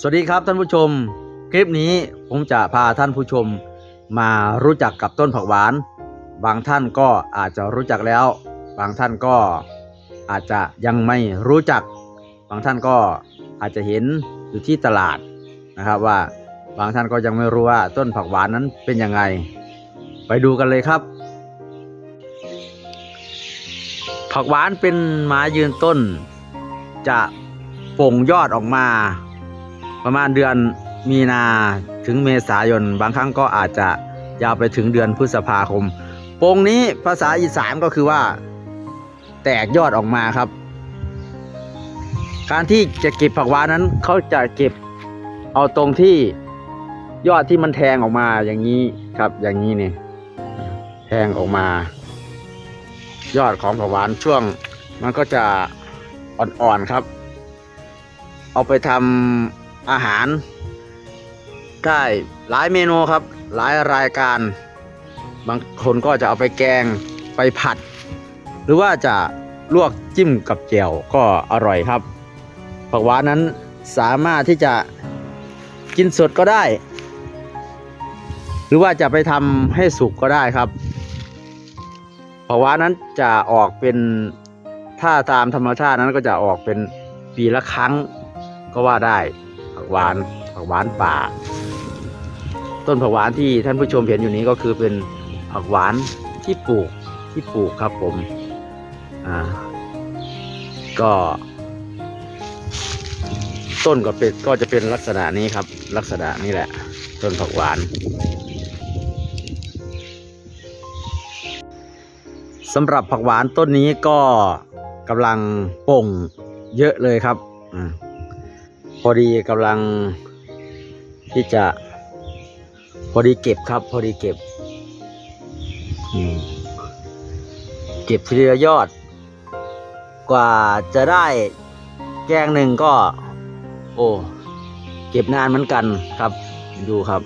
สวัสดีครับท่านผู้ชม คลิปนี้ผมจะพาท่านผู้ชมมารู้จักกับต้นผักหวาน บางท่านก็อาจจะรู้จักแล้ว บางท่านก็อาจจะยังไม่รู้จัก บางท่านก็อาจจะเห็นอยู่ที่ตลาดนะครับว่าบางท่านก็ยังไม่รู้ว่าต้นผักหวานนั้นเป็นยังไง ไปดูกันเลยครับ ผักหวานเป็นไม้ยืนต้น จะป่งยอดออกมา ประมาณเดือนมีนาถึงเมษายน บางครั้งก็อาจจะยาวไปถึงเดือนพฤษภาคมโป่งนี้ภาษาอีสานก็คือว่า แตกยอดออกมาครับ การที่จะเก็บผักหวานนั้นเขาจะเก็บเอาตรงที่ยอดที่มันแทงออกมาอย่างนี้ครับ อย่างนี้นี่แทงออกมา ยอดของผักหวานช่วง มันก็จะอ่อนๆครับ เอาไปทำ อาหาร ได้หลายเมนูครับ หลายรายการ บางคนก็จะเอาไปแกงไปผัด หรือว่าจะลวกจิ้มกับแจ่วก็อร่อยครับ ผักหวานนั้นสามารถที่จะกินสดก็ได้ หรือว่าจะไปทำให้สุกก็ได้ครับผักหวานนั้นจะออกเป็นถ้าตามธรรมชาตินั้นก็จะออกเป็นปีละครั้งก็ว่าได้ กหวานผักหวานป่า ต้นผักหวานที่ท่านผู้ชมเห็นอยู่นี้ก็คือเป็นผักหวานที่ปลูกที่ปลูกครับผมอ่าก็ต้นก็เป็นก็จะเป็นลักษณะนี้ครับ ลักษณะนี้แหละ ต้นผักหวาน สำหรับผักหวานต้นนี้ก็กำลังป่งเยอะเลยครับอา พอดีกำลังที่จะ พอดีเก็บครับ พอดีเก็บเก็บทีละยอด กว่าจะได้แกงหนึ่งก็ โอ้เก็บนานเหมือนกันครับ ดูครับ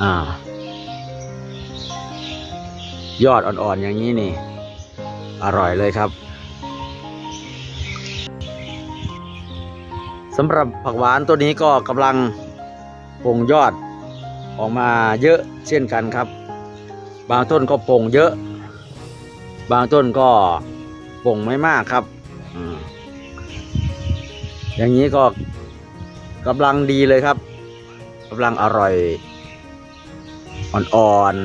อ่า ยอดอ่อนๆอย่างนี้นี่ อร่อยเลยครับ สำหรับผักหวานตัวนี้ก็กำลังปงยอดออกมาเยอะเช่นกันครับ บางต้นก็ปงเยอะ บางต้นก็ปงไม่มากครับอย่างนี้ก็กำลังดีเลยครับกำลังอร่อยอ่อน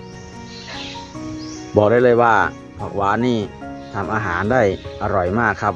ๆบอกได้เลยว่าผักหวานนี่ทำอาหารได้อร่อยมากครับ